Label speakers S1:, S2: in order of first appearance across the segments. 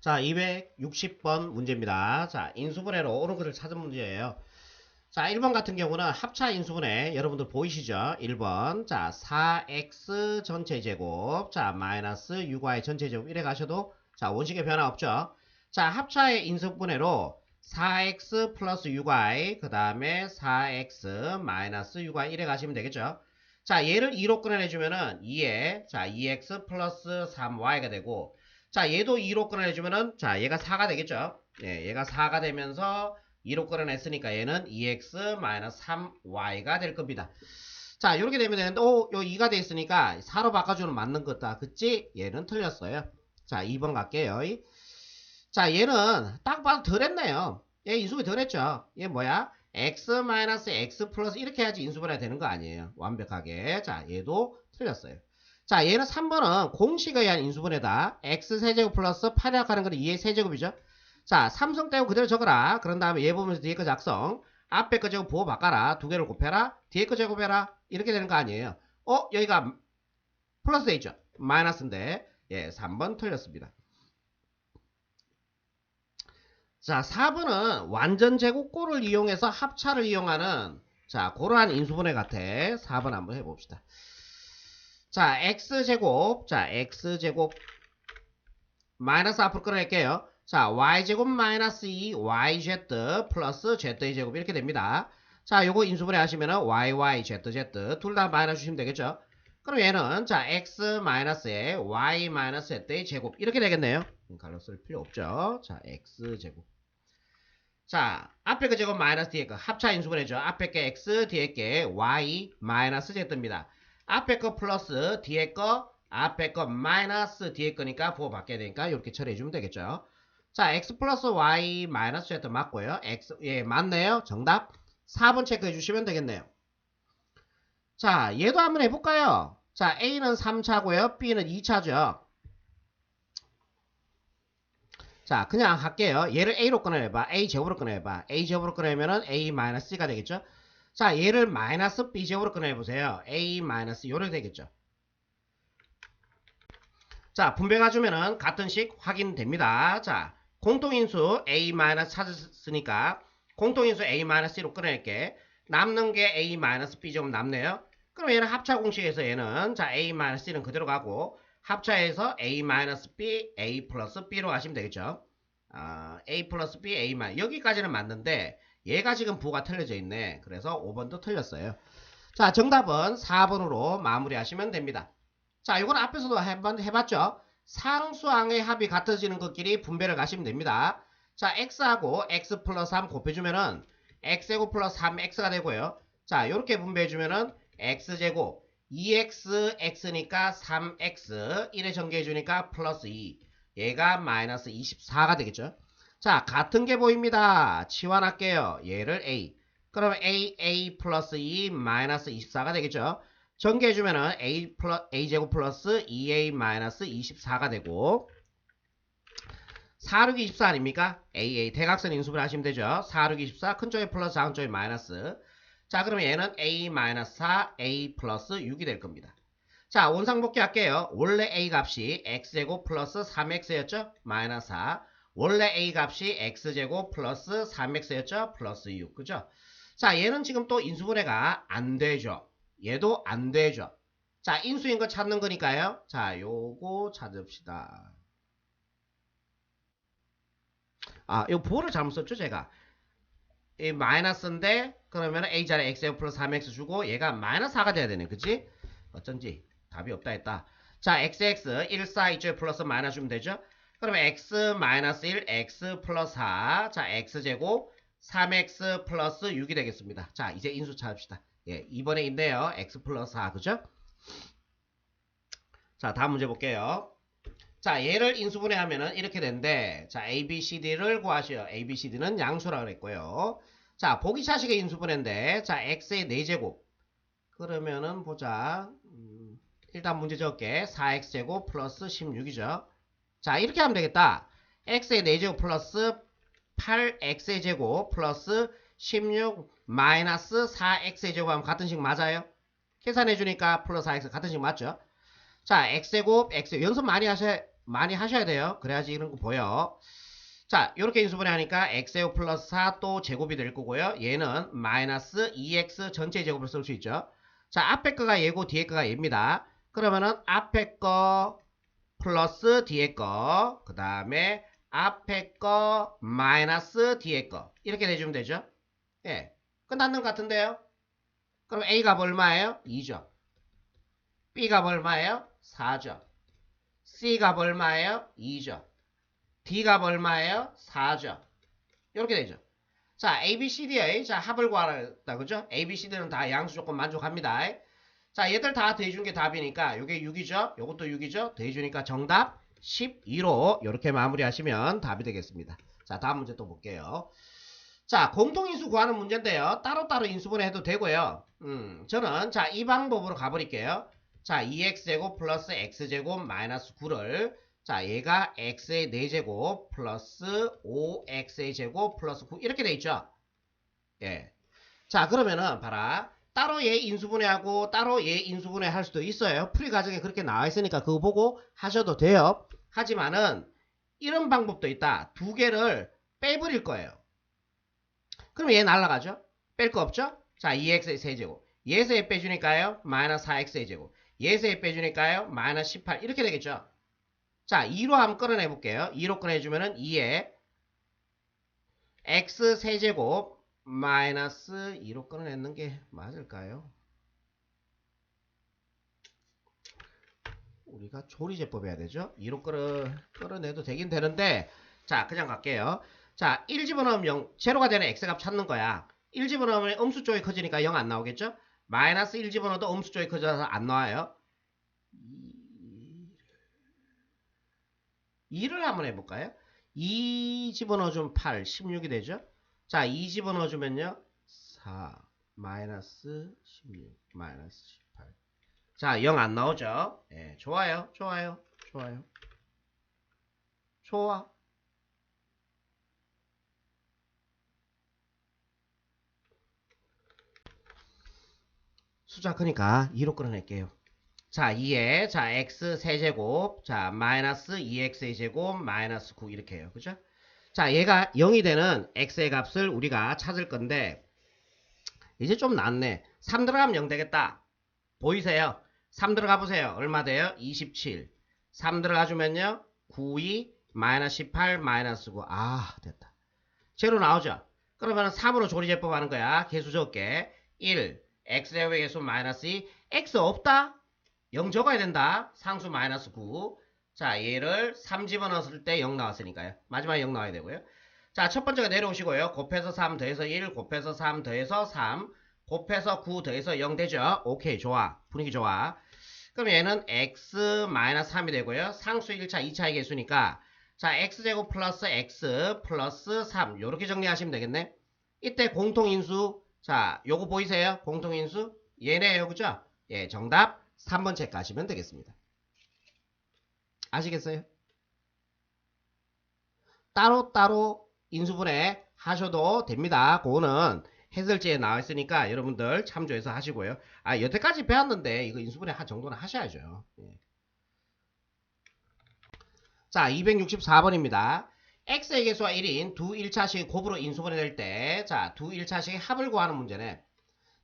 S1: 자, 260번 문제입니다. 자, 인수분해로 것을 찾은 문제예요. 자, 1번 같은 경우는 합차 인수분해 여러분들 보이시죠? 1번. 자, 4x 전체 제곱. 자, 마이너스 6y 전체 제곱. 이래 가셔도 자, 원식의 변화 없죠? 자, 합차의 인수분해로 4x 플러스 6y 그 다음에 4x 마이너스 6y 이래 가시면 되겠죠? 자, 얘를 2로 끊어내주면은 2에 자, 2x 플러스 3y가 되고 자, 얘도 2로 끊어내주면은 자, 얘가 4가 되겠죠? 예, 얘가 4가 되면서 2로 끌어냈으니까 얘는 2x-3y가 될 겁니다. 자, 이렇게 되면 되는데, 오, 요 2가 돼 있으니까 4로 바꿔주는 맞는 거다. 그치? 얘는 틀렸어요. 자, 2번 갈게요. 자, 얘는 딱 봐도 덜 했네요. 얘 인수분해 덜 했죠? 얘 뭐야? x-x 플러스 이렇게 해야지 인수분해 되는 거 아니에요. 완벽하게. 자, 얘도 틀렸어요. 자, 얘는 3번은 공식에 의한 인수분해다. x세제곱 플러스 8이라고 하는 거는 2의 세제곱이죠. 자, 삼성 떼고 그대로 적어라. 그런 다음에 얘 보면서 뒤에 거 작성. 앞에 거 제곱 부호 바꿔라. 두 개를 곱해라. 뒤에 거 제곱해라. 이렇게 되는 거 아니에요. 어? 여기가 플러스 돼 있죠? 마이너스인데. 예, 3번 틀렸습니다. 자, 4번은 완전 제곱꼴을 이용해서 합차를 이용하는 자, 그러한 인수분해 같아. 4번 한번 해봅시다. 자, x제곱. 자, x제곱. 마이너스 앞으로 끌어낼게요. 자, y제곱 마이너스 2 yz 플러스 z의 제곱 이렇게 됩니다. 자, 요거 인수분해 하시면은 yy, zz 둘 다 마이너스 주시면 되겠죠? 그럼 얘는 자, x 마이너스에 y 마이너스 z의 제곱 이렇게 되겠네요. 갈로 쓸 필요 없죠. 자, x 제곱. 자, 앞에 그 제곱 마이너스 뒤에 거 합차 인수분해죠. 앞에 게 x, 뒤에 게 y 마이너스 z입니다. 앞에 거 플러스 뒤에 거 앞에 거 마이너스 뒤에 거니까 부호 바뀌어야 되니까 이렇게 처리해 주면 되겠죠. 자, x 플러스 y 마이너스 z 맞고요. x 예, 맞네요. 정답. 4번 체크해 주시면 되겠네요. 자, 얘도 한번 해 볼까요? 자, a는 3차고요. b는 2차죠. 자, 그냥 할게요. 얘를 a로 끊어내봐. a 제곱으로 끊어내봐. a 제곱으로 끊어내면은 a 마이너스 c가 되겠죠. 자, 얘를 마이너스 b 제곱으로 끊어내보세요. a 마이너스 요렇게 되겠죠. 자, 분배가 주면은 같은 식 확인됩니다. 자, 공통인수 a 마이너스 찾았으니까 공통인수 a 마이너스 1로 끊어낼게. 남는 게 a 마이너스 b 제곱 남네요. 그럼 얘는 합차 공식에서 얘는 자 a 마이너스 1은 그대로 가고 합차에서 a 마이너스 b, a 플러스 b로 가시면 되겠죠. 아, a 플러스 b, a 마이 여기까지는 맞는데 얘가 지금 부가 틀려져 있네. 그래서 5번도 틀렸어요. 자, 정답은 4번으로 마무리하시면 됩니다. 자, 이건 앞에서도 한번 해봤죠. 상수항의 합이 같아지는 것끼리 분배를 가시면 됩니다. 자, x하고 x 플러스 3 곱해주면은 x제곱 플러스 3x가 되고요. 자, 이렇게 분배해주면은 x제곱 2x, x니까 3x 1에 전개해주니까 플러스 2 얘가 마이너스 24가 되겠죠. 자, 같은 게 보입니다. 치환할게요. 얘를 a 그러면 a, a 플러스 2 마이너스 24가 되겠죠. 전개해주면은 a 플러 a 제곱 플러스 2a 마이너스 24가 되고 4, 6, 24 아닙니까? AA 대각선 인수분 하시면 되죠. 4, 6, 24 큰 쪽에 플러스 작은 쪽에 마이너스 자 그러면 얘는 a 마이너스 4 a 플러스 6이 될 겁니다. 자 원상복귀 할게요. 원래 a 값이 x제곱 플러스 3x였죠? 마이너스 4 원래 a 값이 x제곱 플러스 3x였죠? 플러스 6 그죠? 자 얘는 지금 또 인수분해가 안 되죠. 얘도 안 되죠. 자, 인수인 거 찾는 거니까요. 자, 요거 찾읍시다. 아, 요 부호를 잘못 썼죠, 제가. 이 마이너스인데, 그러면 a 자리 x 플러스 3x 주고, 얘가 마이너스 4가 돼야 되네. 그치? 어쩐지 답이 없다 했다. 자, xx 1, 4 이쪽에 플러스 마이너스 주면 되죠? 그러면 x 마이너스 1, x 플러스 4. 자, x제곱 3x 플러스 6이 되겠습니다. 자, 이제 인수 찾읍시다. 예, 이번에 있네요. x 플러스 4, 그죠? 자, 다음 문제 볼게요. 자, 얘를 인수분해 하면은 이렇게 되는데, 자, a, b, c, d를 구하시오. a, b, c, d는 양수라 그랬고요. 자, 보기 차식의 인수분해인데, 자, x의 4제곱. 그러면은 보자. 음, 일단 문제 적게 4x제곱 플러스 16이죠. 자, 이렇게 하면 되겠다. x의 4제곱 플러스 8x의 제곱 플러스 16 마이너스 4x의 제곱하면 같은 식 맞아요? 계산해 주니까 플러스 4x 같은 식 맞죠? 자, x제곱 x 연습 많이 하셔야 많이 하셔야 돼요. 그래야지 이런 거 보여. 자, 이렇게 인수분해 하니까 x제곱 플러스 4 또 제곱이 될 거고요. 얘는 마이너스 2x 전체 제곱을 쓸 수 있죠. 자, 앞에 거가 얘고 뒤에 거가 얘입니다. 그러면은 앞에 거 플러스 뒤에 거, 그 다음에 앞에 거 마이너스 뒤에 거 이렇게 내주면 되죠. 예, 끝났는 것 같은데요. 그럼 A가 얼마예요? 2죠. B가 얼마예요? 4죠. C가 얼마예요? 2죠. D가 얼마예요? 4죠. 이렇게 되죠. 자, A, B, C, D의 자, 합을 구하다 그죠? A, B, C, D는 다 양수 조건 만족합니다. 자, 얘들 다 더해준 게 답이니까 요게 6이죠. 요것도 6이죠. 더해주니까 정답 12로 이렇게 마무리하시면 답이 되겠습니다. 자, 다음 문제 또 볼게요. 자, 공통인수 구하는 문제인데요. 따로따로 인수분해 해도 되고요. 음, 저는 자, 이 방법으로 가버릴게요. 자, 2x제곱 플러스 x제곱 마이너스 9를 자, 얘가 x의 4제곱 플러스 5x의 제곱 플러스 9 이렇게 돼 있죠. 예. 자, 그러면은 봐라. 따로 얘 인수분해하고 따로 얘 인수분해 할 수도 있어요. 풀이 과정에 그렇게 나와 있으니까 그거 보고 하셔도 돼요. 하지만은 이런 방법도 있다. 두 개를 빼버릴 거예요. 그럼 얘 날라가죠? 뺄 거 없죠? 자, 2x의 세제곱. 얘에서 얘 빼주니까요. 마이너스 4x의 제곱. 얘에서 얘 빼주니까요. 마이너스 18. 이렇게 되겠죠? 자, 2로 한번 끌어내 볼게요. 2로 끌어내주면은 2에 x 세제곱 마이너스 2로 끌어내는 게 맞을까요? 우리가 조리제법 해야 되죠? 2로 끌어, 끌어내도 되긴 되는데 자 그냥 갈게요. 자 1 집어넣으면 0, 제로가 되는 x값 찾는 거야. 1 집어넣으면 음수 쪽이 커지니까 0 안 나오겠죠? 마이너스 1 집어넣어도 음수 쪽이 커져서 안 나와요. 2를 한번 해볼까요? 2 집어넣어주면 8, 16이 되죠? 자, 2 집어넣어주면요. 4, 마이너스 16, 마이너스 18. 자, 0 안 나오죠? 예, 좋아요, 좋아요, 좋아요. 좋아. 숫자 크니까 2로 끌어낼게요. 자, 2에, 자, x 세제곱, 자, 마이너스 2x의 제곱, 마이너스 9 이렇게 해요. 그죠? 자, 얘가 0이 되는 x의 값을 우리가 찾을 건데, 이제 좀 낫네. 3 들어가면 0 되겠다. 보이세요? 3 들어가 보세요. 얼마 돼요? 27. 3 들어가 주면요. 9, 2, 마이너스 18, 마이너스 9. 아, 됐다. 제로 나오죠? 그러면 3으로 조리제법 하는 거야. 개수 적게. 1, x제곱의 개수 마이너스 2. x 없다? 0 적어야 된다. 상수 마이너스 9. 자, 얘를 3 집어넣었을 때 0 나왔으니까요. 마지막에 0 나와야 되고요. 자, 첫 번째가 내려오시고요. 곱해서 3 더해서 1, 곱해서 3 더해서 3, 곱해서 9 더해서 0 되죠? 오케이, 좋아. 분위기 좋아. 그럼 얘는 x 마이너스 3이 되고요. 상수 1차, 2차의 개수니까 자, x제곱 플러스 x 플러스 3 요렇게 정리하시면 되겠네. 이때 공통인수 자, 요거 보이세요? 공통인수 얘네요, 그죠? 예, 정답 3번 체크하시면 되겠습니다. 아시겠어요? 따로따로 인수분해 하셔도 됩니다. 그거는 해설지에 나와 있으니까 여러분들 참조해서 하시고요. 아, 여태까지 배웠는데 이거 인수분해 한 정도는 하셔야죠. 예. 자, 264번입니다. x의 개수와 1인 두 1차식 곱으로 인수분해 될 때, 자, 두 1차식의 합을 구하는 문제네.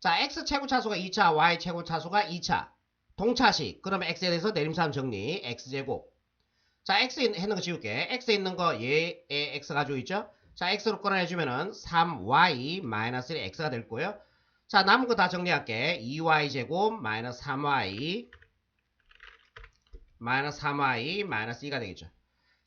S1: 자, x 최고 차수가 2차, y 최고 차수가 2차. 동차식. 그러면 x에 대해서 내림차함 정리. x제곱. 자, x 있는 거 지울게. x 있는 거 얘의 x 가지고 있죠? 자, x로 끌어내주면은 3y 마이너스 1 x가 될 거고요. 자, 남은 거 다 정리할게. 2y 제곱 마이너스 3y 마이너스 3y 마이너스 2가 되겠죠.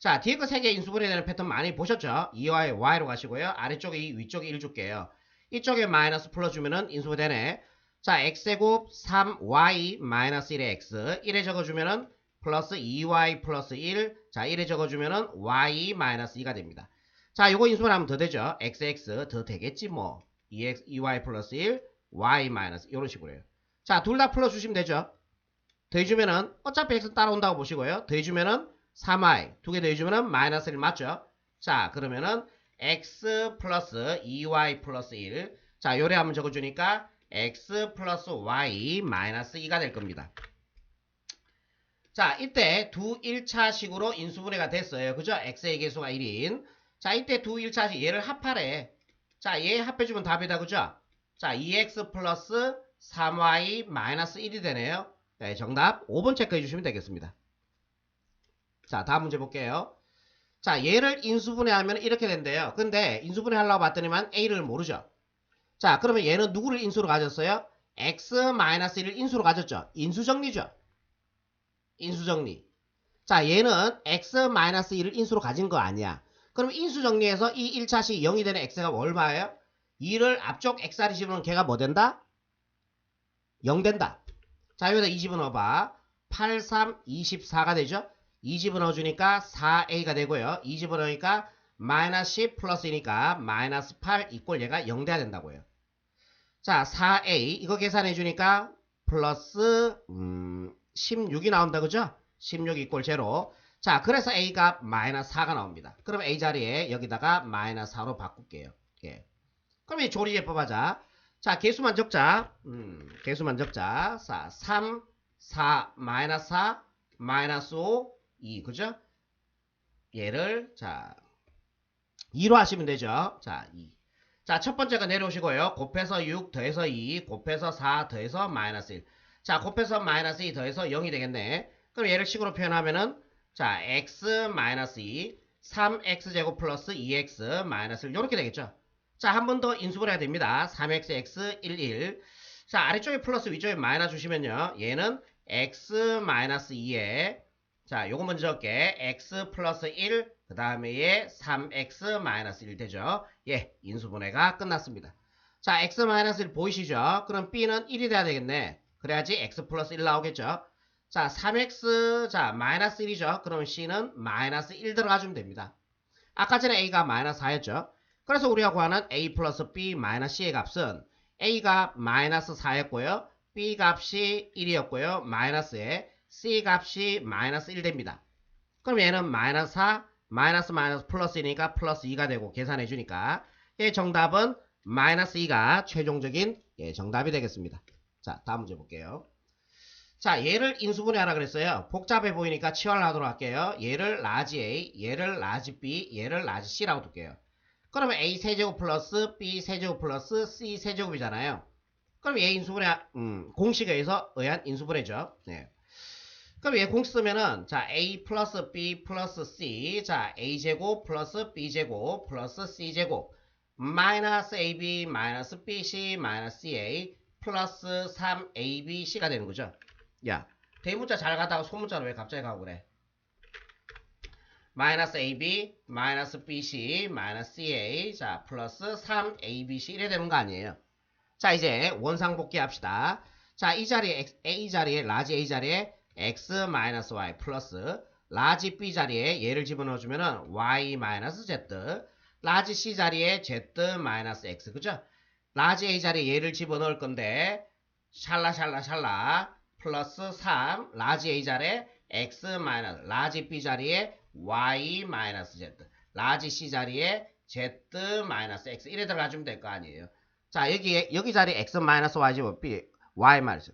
S1: 자, 뒤에 거세개 인수분해 되는 패턴 많이 보셨죠? 2y, y로 가시고요. 아래쪽에 2, 위쪽에 1 줄게요. 이쪽에 마이너스 풀어주면은 인수되네. 자, x제곱 3y 마이너스 1의 x 1에 적어주면은 플러스 2y 플러스 1. 자, 1에 적어주면은 y 마이너스 2가 됩니다. 자, 요거 인수분하면 더 되죠. xx 더 되겠지 뭐. 2x, 2y 플러스 1, y 마이너스 이런 식으로 해요. 자, 둘 다 풀어주시면 되죠. 더해주면은 어차피 x는 따라온다고 보시고요. 더해주면은 3y 두 개 더해주면은 마이너스 1 맞죠? 자, 그러면은 x 플러스 2y 플러스 1. 자, 요래 한번 적어주니까 x 플러스 y 마이너스 2가 될 겁니다. 자, 이때 두 1차식으로 인수분해가 됐어요. 그죠? x의 개수가 1인. 자, 이때 두 1차식 얘를 합하래. 자, 얘 합해주면 답이다. 그죠? 자, 2x 플러스 3y 마이너스 1이 되네요. 네, 정답 5번 체크해 주시면 되겠습니다. 자, 다음 문제 볼게요. 자, 얘를 인수분해하면 이렇게 된대요. 근데 인수분해 하려고 봤더니만 a를 모르죠. 자, 그러면 얘는 누구를 인수로 가졌어요? x-1을 인수로 가졌죠. 인수정리죠. 인수정리. 자, 얘는 x-1을 인수로 가진 거 아니야. 그럼 인수정리해서 이 1차식 0이 되는 x가 얼마예요? 2를 앞쪽 xr이 집으면 걔가 뭐 된다? 0 된다. 자, 여기다 2 집어넣어봐. 8, 3, 24가 되죠? 2 집어넣어주니까 4a가 되고요. 2 집어넣으니까 마이너스 10 플러스이니까 마이너스 8 이꼴 얘가 0 돼야 된다고요. 자, 4a 이거 계산해주니까 플러스 음, 16이 나온다 그죠? 16 이꼴 제로. 자, 그래서 a가 마이너스 4가 나옵니다. 그럼 a 자리에 여기다가 마이너스 4로 바꿀게요. 예. 그럼 이 조리제법 하자. 자, 개수만 적자. 음, 개수만 적자. 자, 3, 4, 마이너스 4, 마이너스 5, 2. 그죠? 얘를, 자, 2로 하시면 되죠. 자, 2. 자, 첫 번째가 내려오시고요. 곱해서 6 더해서 2, 곱해서 4 더해서 마이너스 1. 자, 곱해서 마이너스 2 더해서 0이 되겠네. 그럼 얘를 식으로 표현하면은, 자, x 마이너스 2, 3x제곱 플러스 2x 마이너스 1. 이렇게 되겠죠. 자, 한 번 더 인수분해 가 됩니다. 3xx 11. 자, 아래쪽에 플러스 위쪽에 마이너스 주시면요. 얘는 x 마이너스 2에 자, 요거 먼저 적게 x 플러스 1, 그 다음에 얘 3x 마이너스 1 되죠. 예, 인수분해가 끝났습니다. 자, x 마이너스 1 보이시죠? 그럼 b는 1이 돼야 되겠네. 그래야지 x 플러스 1 나오겠죠. 자, 3x, 자, 마이너스 1이죠. 그럼 c는 마이너스 1 들어가주면 됩니다. 아까 전에 a가 마이너스 4였죠. 그래서 우리가 구하는 a 플러스 b 마이너스 c의 값은 a가 마이너스 4였고요. b 값이 1이었고요. 마이너스에 c 값이 마이너스 1 됩니다. 그럼 얘는 마이너스 4, 마이너스 마이너스 플러스이니까 플러스 2가 되고 계산해 주니까 예, 정답은 마이너스 2가 최종적인 예, 정답이 되겠습니다. 자, 다음 문제 볼게요. 자, 얘를 인수분해 하라 그랬어요. 복잡해 보이니까 치환하도록 할게요. 얘를 라지 A, 얘를 라지 B, 얘를 라지 C라고 둘게요. 그러면 A 세제곱 플러스 B 세제곱 플러스 C 세제곱이잖아요. 그럼 얘 인수분해, 음, 공식에 의해서 의한 인수분해죠. 네. 그럼 얘 공식 쓰면은, 자, A 플러스 B 플러스 C, 자, A제곱 플러스 B제곱 플러스 C제곱, 마이너스 AB 마이너스 BC 마이너스 CA 플러스 3ABC가 되는 거죠. 야, 대문자 잘 가다가 소문자로 왜 갑자기 가고 그래? 마이너스 AB, 마이너스 BC, 마이너스 CA, 자, 플러스 3ABC 이래 되는 거 아니에요. 자, 이제 원상 복귀 합시다. 자, 이 자리에, X, A 자리에, 라지 A 자리에 X 마이너스 Y 플러스, 라지 B 자리에 얘를 집어넣어주면은 Y 마이너스 Z, 라지 C 자리에 Z 마이너스 X, 그죠? 라지 A 자리에 얘를 집어넣을 건데, 샬라, 샬라, 샬라, 플러스 3, 라지 A 자리에 X 마이너스, 라지 B 자리에 y 마이너스 z 라지 c 자리에 z 마이너스 x 이래 들어가주면 될 거 아니에요. 자 여기 여기 자리에 x 마이너스 y 집어 b y 마이너스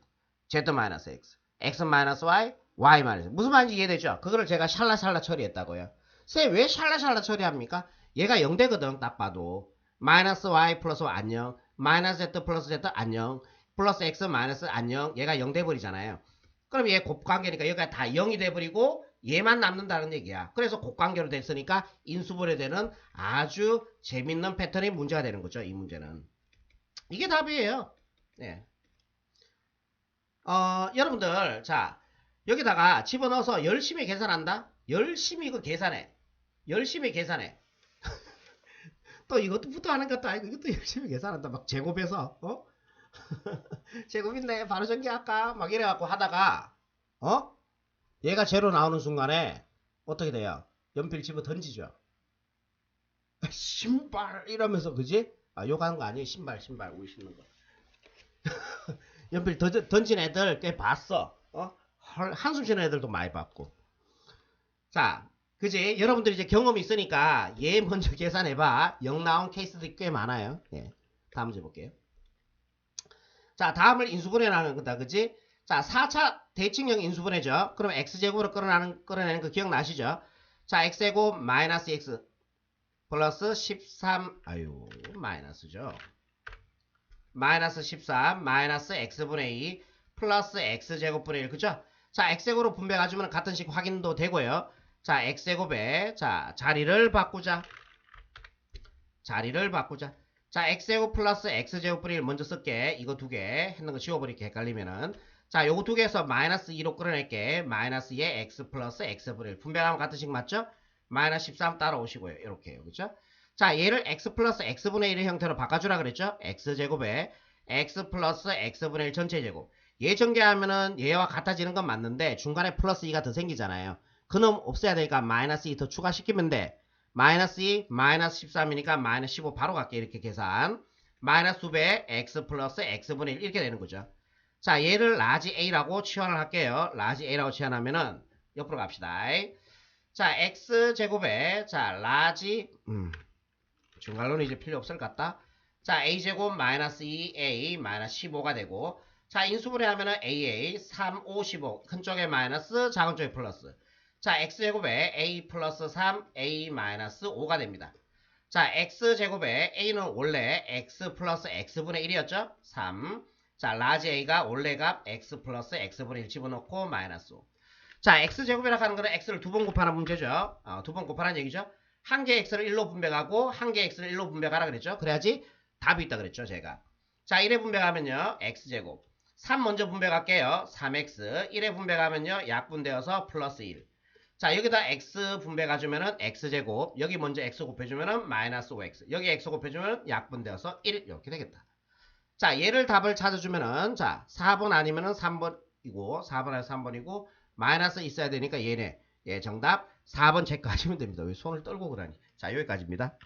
S1: z 마이너스 x x 마이너스 y y 마이너스 무슨 말인지 이해되죠? 그거를 제가 샬라샬라 처리했다고요. 쌤 왜 샬라샬라 처리합니까? 얘가 0되거든 딱 봐도 마이너스 y 플러스 안녕 마이너스 z 플러스 z 안녕 플러스 x 마이너스 안녕 얘가 0 돼버리잖아요. 그럼 얘 곱관계니까 여기가 다 0이 돼버리고 얘만 남는다는 얘기야. 그래서 곱관계로 됐으니까 인수분해 되는 아주 재밌는 패턴의 문제가 되는 거죠. 이 문제는. 이게 답이에요. 네. 어, 여러분들, 자, 여기다가 집어넣어서 열심히 계산한다? 열심히 이거 계산해. 열심히 계산해. 또 이것도 부터 하는 것도 아니고 이것도 열심히 계산한다. 막 제곱해서, 어? 제곱인데 바로 전개할까? 막 이래갖고 하다가, 어? 얘가 제로 나오는 순간에 어떻게 돼요? 연필 집어 던지죠. 신발 이러면서 그지? 아 욕하는 거 아니에요? 신발 신발 우리 신는 거. 연필 던, 던진 애들 꽤 봤어. 어? 헐, 한숨 쉬는 애들도 많이 봤고. 자, 그지? 여러분들 이제 경험이 있으니까 얘 먼저 계산해봐. 0 나온 케이스들이 꽤 많아요. 예. 다음 문제 볼게요. 자, 다음을 인수분해 나는 거다. 그지? 자, 4차 대칭형 인수분해죠. 그럼 x제곱으로 끌어내는, 끌어내는 거 기억나시죠? 자, x제곱 마이너스 x 플러스 13, 아유, 마이너스죠. 마이너스 13 마이너스 x분의 2 플러스 x제곱분의 1 그죠? 자 x제곱으로 분배 가지면 같은 식 확인도 되고요. 자 x제곱에 자 자리를 바꾸자. 자리를 바꾸자. 자 x제곱 플러스 x제곱 분의 1 먼저 쓸게. 이거 두 개 했는 거 지워버릴게 헷갈리면은 자 요거 두 개에서 마이너스 2로 끌어낼게. 마이너스 2에 x 플러스 x분의 1 분배하면 같은 식 맞죠? 마이너스 13 따라오시고요. 이렇게요. 그죠? 자, 얘를 x 플러스 x분의 1의 형태로 바꿔주라 그랬죠? x제곱에 x 플러스 x분의 1 전체 제곱. 얘 전개하면은 얘와 같아지는 건 맞는데 중간에 플러스 2가 더 생기잖아요. 그놈 없애야 되니까 마이너스 2 더 추가시키면 돼. 마이너스 2, 마이너스 13이니까 마이너스 15 바로 갈게 이렇게 계산. 마이너스 2배 x 플러스 x분의 1 이렇게 되는 거죠. 자, 얘를 라지 a라고 치환을 할게요. 라지 a라고 치환하면은 옆으로 갑시다. 자, x제곱에 자, 라지 음. 중괄호는 이제 필요 없을 것 같다. 자, a제곱 마이너스 2a 마이너스 15가 되고 자, 인수분해 하면은 aa 3, 5, 15 큰 쪽에 마이너스 작은 쪽에 플러스 자, x제곱에 a 플러스 3, a 마이너스 5가 됩니다. 자, x제곱에 a는 원래 x 플러스 x분의 1이었죠? 3. 자, 라지 a가 원래 값 x 플러스 x분의 1 집어넣고 마이너스 5. 자, x제곱이라고 하는 거는 x를 두 번 곱하는 문제죠. 어, 두번 곱하는 얘기죠. 한개 x를 1로 분배하고 한개 x를 1로 분배하라 그랬죠. 그래야지 답이 있다 그랬죠, 제가. 자, 1에 분배하면요. x제곱. 3 먼저 분배할게요. 3x. 1에 분배하면요. 약분되어서 플러스 1. 자, 여기다 x 분배 가주면은 x제곱. 여기 먼저 x 곱해주면은 마이너스 5x. 여기 x 곱해주면 약분되어서 1. 이렇게 되겠다. 자, 얘를 답을 찾아주면은 자, 4번 아니면은 3번이고 4번 아니면 3번이고 마이너스 있어야 되니까 얘네. 예, 정답 4번 체크하시면 됩니다. 왜 손을 떨고 그러니? 자, 여기까지입니다.